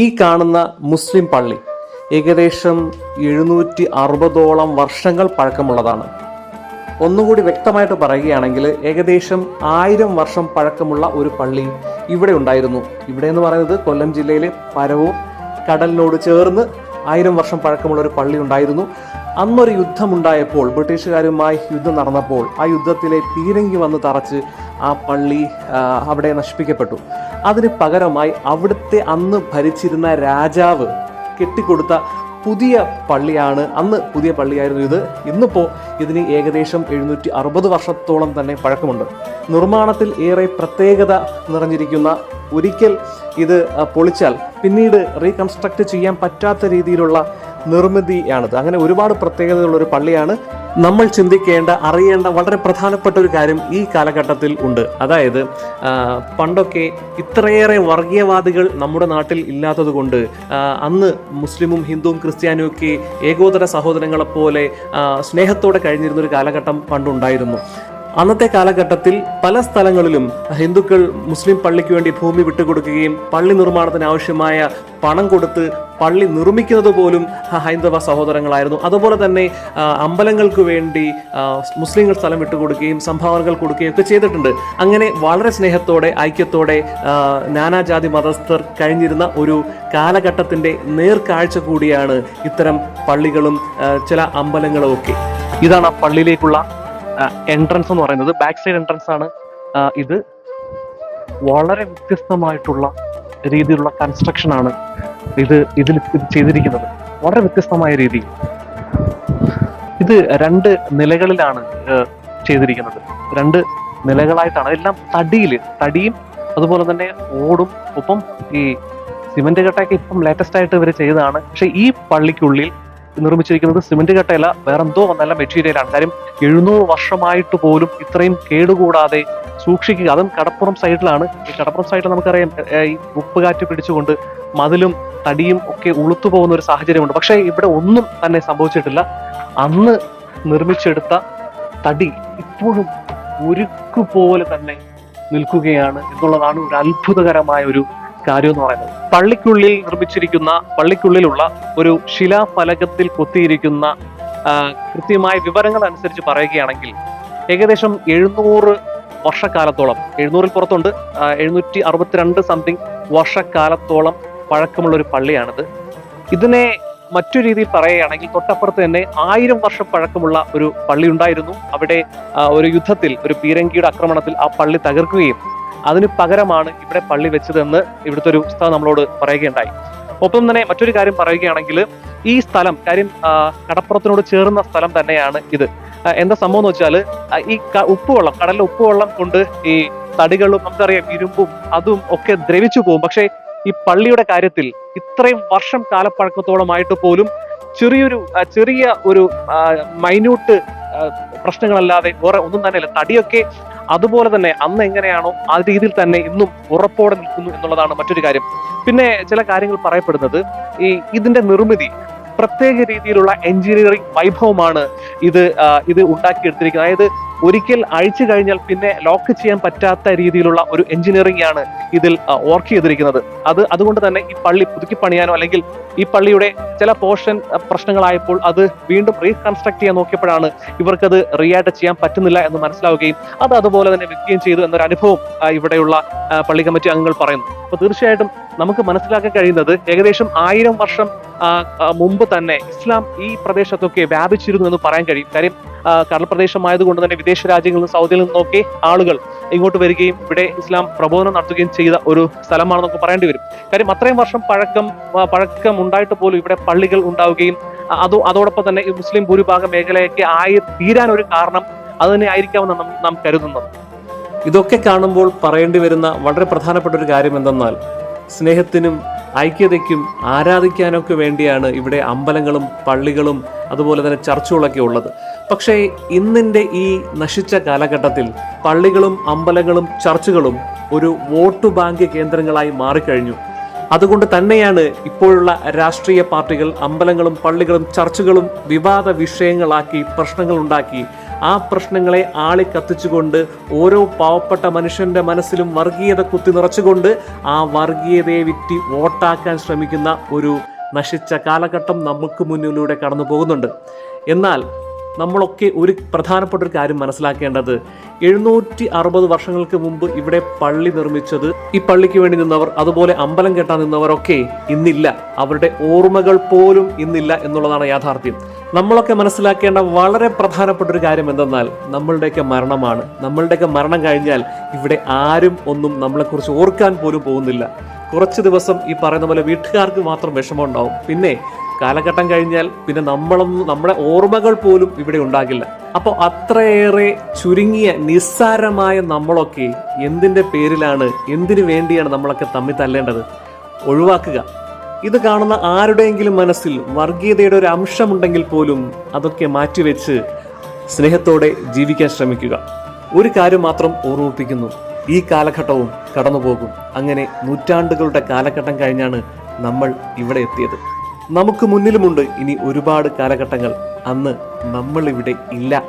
ഈ കാണുന്ന മുസ്ലിം പള്ളി ഏകദേശം എഴുന്നൂറ്റി അറുപതോളം വർഷങ്ങൾ പഴക്കമുള്ളതാണ്. ഒന്നുകൂടി വ്യക്തമായിട്ട് പറയുകയാണെങ്കിൽ ഏകദേശം ആയിരം വർഷം പഴക്കമുള്ള ഒരു പള്ളി ഇവിടെ ഉണ്ടായിരുന്നു. ഇവിടെ എന്ന് പറയുന്നത് കൊല്ലം ജില്ലയിലെ പരവൂർ കടലിനോട് ചേർന്ന് ആയിരം വർഷം പഴക്കമുള്ള ഒരു പള്ളി ഉണ്ടായിരുന്നു. അന്നൊരു യുദ്ധമുണ്ടായപ്പോൾ ബ്രിട്ടീഷുകാരുമായി യുദ്ധം നടന്നപ്പോൾ ആ യുദ്ധത്തിലെ പീരങ്കി വന്ന് തറച്ച് ആ പള്ളി അവിടെ നശിപ്പിക്കപ്പെട്ടു. അതിന് പകരമായി അവിടുത്തെ അന്ന് ഭരിച്ചിരുന്ന രാജാവ് കെട്ടിക്കൊടുത്ത പുതിയ പള്ളിയാണ്. അന്ന് പുതിയ പള്ളിയായിരുന്നു ഇത്. ഇന്നിപ്പോൾ ഇതിന് ഏകദേശം എഴുന്നൂറ്റി അറുപത് വർഷത്തോളം തന്നെ പഴക്കമുണ്ട്. നിർമ്മാണത്തിൽ ഏറെ പ്രത്യേകത നിറഞ്ഞിരിക്കുന്ന ഒരിക്കൽ ഇത് പൊളിച്ചാൽ പിന്നീട് റീകൺസ്ട്രക്ട് ചെയ്യാൻ പറ്റാത്ത രീതിയിലുള്ള നിർമ്മിതിയാണിത്. അങ്ങനെ ഒരുപാട് പ്രത്യേകതകളുള്ള ഒരു പള്ളിയാണ് നമ്മൾ ചിന്തിക്കേണ്ട അറിയേണ്ട വളരെ പ്രധാനപ്പെട്ട ഒരു കാര്യം ഈ കാലഘട്ടത്തിൽ ഉണ്ട്. അതായത് പണ്ടൊക്കെ ഇത്രയേറെ വർഗീയവാദികൾ നമ്മുടെ നാട്ടിൽ ഇല്ലാത്തതുകൊണ്ട് അന്ന് മുസ്ലിമും ഹിന്ദുവും ക്രിസ്ത്യാനിയും ഒക്കെ ഏകോദര സഹോദരങ്ങളെപ്പോലെ സ്നേഹത്തോടെ കഴിഞ്ഞിരുന്ന ഒരു കാലഘട്ടം പണ്ടുണ്ടായിരുന്നു. അന്നത്തെ കാലഘട്ടത്തിൽ പല സ്ഥലങ്ങളിലും ഹിന്ദുക്കൾ മുസ്ലിം പള്ളിക്ക് വേണ്ടി ഭൂമി വിട്ടുകൊടുക്കുകയും പള്ളി നിർമ്മാണത്തിന് ആവശ്യമായ പണം കൊടുത്ത് പള്ളി നിർമ്മിക്കുന്നത് പോലും ഹൈന്ദവ സഹോദരങ്ങളായിരുന്നു. അതുപോലെ തന്നെ അമ്പലങ്ങൾക്ക് വേണ്ടി മുസ്ലിങ്ങൾ സ്ഥലം വിട്ടുകൊടുക്കുകയും സംഭാവനകൾ കൊടുക്കുകയും ഒക്കെ ചെയ്തിട്ടുണ്ട്. അങ്ങനെ വളരെ സ്നേഹത്തോടെ ഐക്യത്തോടെ നാനാജാതി മതസ്ഥർ കഴിഞ്ഞിരുന്ന ഒരു കാലഘട്ടത്തിന്റെ നേർക്കാഴ്ച കൂടിയാണ് ഇത്തരം പള്ളികളും ചില അമ്പലങ്ങളും ഒക്കെ. ഇതാണ് ആ പള്ളിയിലേക്കുള്ള എൻട്രൻസ് എന്ന് പറയുന്നത്. ബാക്ക് സൈഡ് എൻട്രൻസ് ആണ്. ഇത് വളരെ വ്യത്യസ്തമായിട്ടുള്ള രീതിയിലുള്ള കൺസ്ട്രക്ഷൻ ആണ് ഇത് ഇതിൽ ഇത് ചെയ്തിരിക്കുന്നത്. വളരെ വ്യത്യസ്തമായ രീതി. ഇത് രണ്ട് നിലകളിലാണ് ചെയ്തിരിക്കുന്നത്. രണ്ട് നിലകളായിട്ടാണ്. എല്ലാം തടിയിൽ തടിയും അതുപോലെ തന്നെ ഓടും. ഒപ്പം ഈ സിമെന്റ് കട്ടയൊക്കെ ഇപ്പം ലേറ്റസ്റ്റ് ആയിട്ട് ഇവർ ചെയ്തതാണ്. പക്ഷെ ഈ പള്ളിക്കുള്ളിൽ നിർമ്മിച്ചിരിക്കുന്നത് സിമെന്റ് കട്ടയല്ല വേറെന്തോ നല്ല മെറ്റീരിയലാണ്. കാര്യം എഴുന്നൂറ് വർഷമായിട്ട് പോലും ഇത്രയും കേടുകൂടാതെ സൂക്ഷിക്കുക. അതും കടപ്പുറം സൈഡിലാണ്. ഈ കടപ്പുറം സൈഡിൽ നമുക്കറിയാം ഈ ഉപ്പുകാറ്റ് പിടിച്ചുകൊണ്ട് മതിലും തടിയും ഒക്കെ ഉളുത്തു പോകുന്ന ഒരു സാഹചര്യമുണ്ട്. പക്ഷേ ഇവിടെ ഒന്നും തന്നെ സംഭവിച്ചിട്ടില്ല. അന്ന് നിർമ്മിച്ചെടുത്ത തടി ഇപ്പോഴും ഉരുക്കുപോലെ തന്നെ നിൽക്കുകയാണ് എന്നുള്ളതാണ് ഒരു അത്ഭുതകരമായ ഒരു കാര്യം എന്ന് പറയുന്നത്. പള്ളിക്കുള്ളിൽ നിർമ്മിച്ചിരിക്കുന്ന പള്ളിക്കുള്ളിലുള്ള ഒരു ശിലാഫലകത്തിൽ കൊത്തിയിരിക്കുന്ന കൃത്യമായ വിവരങ്ങൾ അനുസരിച്ച് പറയുകയാണെങ്കിൽ ഏകദേശം എഴുന്നൂറ് വർഷക്കാലത്തോളം എഴുന്നൂറിൽ പുറത്തുണ്ട് എഴുന്നൂറ്റി അറുപത്തിരണ്ട് സംതിങ് വർഷക്കാലത്തോളം പഴക്കമുള്ള ഒരു പള്ളിയാണിത്. ഇതിനെ മറ്റു രീതിയിൽ പറയുകയാണെങ്കിൽ തൊട്ടപ്പുറത്ത് തന്നെ ആയിരം വർഷം പഴക്കമുള്ള ഒരു പള്ളി ഉണ്ടായിരുന്നു അവിടെ ഒരു യുദ്ധത്തിൽ ഒരു പീരങ്കിയുടെ ആക്രമണത്തിൽ ആ പള്ളി തകർക്കുകയും അതിന് പകരമാണ് ഇവിടെ പള്ളി വെച്ചതെന്ന് ഇവിടുത്തെ ഒരു ഉസ്താദ് നമ്മളോട് പറയുകയുണ്ടായി. ഒപ്പം തന്നെ മറ്റൊരു കാര്യം പറയുകയാണെങ്കിൽ ഈ സ്ഥലം കാര്യം കടപ്പുറത്തിനോട് ചേർന്ന സ്ഥലം തന്നെയാണ് ഇത്. എന്താ സംഭവം എന്ന് വെച്ചാൽ ഈ ഉപ്പുവെള്ളം കടലിലെ ഉപ്പുവെള്ളം കൊണ്ട് ഈ തടികളും നമുക്കറിയാം ഇരുമ്പും അതും ഒക്കെ ദ്രവിച്ചു പോകും. പക്ഷേ ഈ പള്ളിയുടെ കാര്യത്തിൽ ഇത്രയും വർഷം കാലപ്പഴക്കത്തോളമായിട്ട് പോലും ചെറിയൊരു ചെറിയ ഒരു മൈന്യൂട്ട് പ്രശ്നങ്ങളല്ലാതെ വേറെ ഒന്നും തന്നെയല്ല. തടിയൊക്കെ അതുപോലെ തന്നെ അന്ന് എങ്ങനെയാണോ ആ രീതിയിൽ തന്നെ ഇന്നും ഉറപ്പോടെ നിൽക്കുന്നു എന്നുള്ളതാണ് മറ്റൊരു കാര്യം. പിന്നെ ചില കാര്യങ്ങൾ പറയപ്പെടുന്നത് ഈ ഇതിന്റെ നിർമ്മിതി പ്രത്യേക രീതിയിലുള്ള എഞ്ചിനീയറിംഗ് വൈഭവമാണ് ഇത് ഇത് ഉണ്ടാക്കിയെടുത്തിരിക്കുന്നത്. അതായത് ഒരിക്കൽ അഴിച്ചു കഴിഞ്ഞാൽ പിന്നെ ലോക്ക് ചെയ്യാൻ പറ്റാത്ത രീതിയിലുള്ള ഒരു എഞ്ചിനീയറിംഗ് ആണ് ഇതിൽ വർക്ക് ചെയ്തിരിക്കുന്നത്. അത് അതുകൊണ്ട് തന്നെ ഈ പള്ളി പുതുക്കി പണിയാനോ അല്ലെങ്കിൽ ഈ പള്ളിയുടെ ചില പോർഷൻ പ്രശ്നങ്ങളായപ്പോൾ അത് വീണ്ടും റീകൺസ്ട്രക്ട് ചെയ്യാൻ നോക്കിയപ്പോഴാണ് ഇവർക്കത് റീആയിട്ട് ചെയ്യാൻ പറ്റുന്നില്ല എന്ന് മനസ്സിലാവുകയും അത് അതുപോലെ തന്നെ വെക്കുകയും ചെയ്തു എന്നൊരു അനുഭവം ഇവിടെയുള്ള പള്ളി കമ്മിറ്റി അംഗങ്ങൾ പറയുന്നു. അപ്പൊ തീർച്ചയായിട്ടും നമുക്ക് മനസ്സിലാക്കാൻ കഴിയുന്നത് ഏകദേശം ആയിരം വർഷം മുമ്പ് തന്നെ ഇസ്ലാം ഈ പ്രദേശത്തൊക്കെ വ്യാപിച്ചിരുന്നു എന്ന് പറയാൻ കഴിയും. കാര്യം ആ, കടൽ പ്രദേശമായതുകൊണ്ട് തന്നെ വിദേശ രാജ്യങ്ങളിൽ നിന്ന് സൗദിയിൽ നിന്നൊക്കെ ആളുകൾ ഇങ്ങോട്ട് വരികയും ഇവിടെ ഇസ്ലാം പ്രബോധനം നടത്തുകയും ചെയ്ത ഒരു സ്ഥലമാണെന്നൊക്കെ പറയേണ്ടി വരും. കാര്യം അത്രയും വർഷം പഴക്കം പഴക്കം ഉണ്ടായിട്ട് പോലും ഇവിടെ പള്ളികൾ ഉണ്ടാവുകയും അതോ അതോടൊപ്പം തന്നെ മുസ്ലിം ഭൂരിഭാഗം മേഖലയൊക്കെ ആയി തീരാൻ ഒരു കാരണം അത് തന്നെ ആയിരിക്കാമെന്ന് നാം കരുതുന്നത്. ഇതൊക്കെ കാണുമ്പോൾ പറയേണ്ടി വരുന്ന വളരെ പ്രധാനപ്പെട്ട ഒരു കാര്യം എന്തെന്നാൽ സ്നേഹത്തിനും ഐക്യതയ്ക്കും ആരാധിക്കാനൊക്കെ വേണ്ടിയാണ് ഇവിടെ അമ്പലങ്ങളും പള്ളികളും അതുപോലെ തന്നെ ചർച്ചുകളൊക്കെ ഉള്ളത്. പക്ഷേ ഇന്നിന്റെ ഈ നശിച്ച കാലഘട്ടത്തിൽ പള്ളികളും അമ്പലങ്ങളും ചർച്ചുകളും ഒരു വോട്ട് ബാങ്ക് കേന്ദ്രങ്ങളായി മാറിക്കഴിഞ്ഞു. അതുകൊണ്ട് തന്നെയാണ് ഇപ്പോഴുള്ള രാഷ്ട്രീയ പാർട്ടികൾ അമ്പലങ്ങളും പള്ളികളും ചർച്ചുകളും വിവാദ വിഷയങ്ങളാക്കി പ്രശ്നങ്ങൾ ഉണ്ടാക്കി ആ പ്രശ്നങ്ങളെ ആളി കത്തിച്ചുകൊണ്ട് ഓരോ പാവപ്പെട്ട മനുഷ്യന്റെ മനസ്സിലും വർഗീയത കുത്തി നിറച്ചുകൊണ്ട് ആ വർഗീയതയെ വിറ്റി വോട്ടാക്കാൻ ശ്രമിക്കുന്ന ഒരു നശിച്ച കാലഘട്ടം നമുക്ക് മുന്നിലൂടെ കടന്നു പോകുന്നുണ്ട്. എന്നാൽ നമ്മളൊക്കെ ഒരു പ്രധാനപ്പെട്ട ഒരു കാര്യം മനസ്സിലാക്കേണ്ടത്. എഴുന്നൂറ്റി അറുപത് വർഷങ്ങൾക്ക് മുമ്പ് ഇവിടെ പള്ളി നിർമ്മിച്ചത് ഈ പള്ളിക്ക് വേണ്ടി നിന്നവർ അതുപോലെ അമ്പലം കെട്ടാൻ നിന്നവരൊക്കെ ഇന്നില്ല. അവരുടെ ഓർമ്മകൾ പോലും ഇന്നില്ല എന്നുള്ളതാണ് യാഥാർത്ഥ്യം. നമ്മളൊക്കെ മനസ്സിലാക്കേണ്ട വളരെ പ്രധാനപ്പെട്ട ഒരു കാര്യം എന്തെന്നാൽ നമ്മളുടെയൊക്കെ മരണമാണ്. നമ്മളുടെയൊക്കെ മരണം കഴിഞ്ഞാൽ ഇവിടെ ആരും ഒന്നും നമ്മളെക്കുറിച്ച് ഓർക്കാൻ പോലും പോകുന്നില്ല. കുറച്ച് ദിവസം ഈ പറയുന്ന പോലെ വീട്ടുകാർക്ക് മാത്രം വിഷമമുണ്ടാവും. പിന്നെ കാലഘട്ടം കഴിഞ്ഞാൽ പിന്നെ നമ്മളൊന്നും നമ്മുടെ ഓർമ്മകൾ പോലും ഇവിടെ ഉണ്ടാകില്ല. അപ്പോൾ അത്രയേറെ ചുരുങ്ങിയ നിസ്സാരമായ നമ്മളൊക്കെ എന്തിന്റെ പേരിലാണ് എന്തിനു വേണ്ടിയാണ് നമ്മളൊക്കെ തമ്മിൽ തല്ലേണ്ടത്? ഒഴിവാക്കുക. ഇത് കാണുന്ന ആരുടെയെങ്കിലും മനസ്സിൽ വർഗീയതയുടെ ഒരു അംശമുണ്ടെങ്കിൽ പോലും അതൊക്കെ മാറ്റിവെച്ച് സ്നേഹത്തോടെ ജീവിക്കാൻ ശ്രമിക്കുക. ഒരു കാര്യം മാത്രം ഓർമ്മിപ്പിക്കുന്നു. ഈ കാലഘട്ടവും കടന്നുപോകും. അങ്ങനെ നൂറ്റാണ്ടുകളുടെ കാലഘട്ടം കഴിഞ്ഞാണ് നമ്മൾ ഇവിടെ എത്തിയത്. നമുക്ക് മുന്നിലുമുണ്ട് ഇനി ഒരുപാട് കാലഘട്ടങ്ങൾ. അന്ന് നമ്മൾ ഇവിടെ ഇല്ല.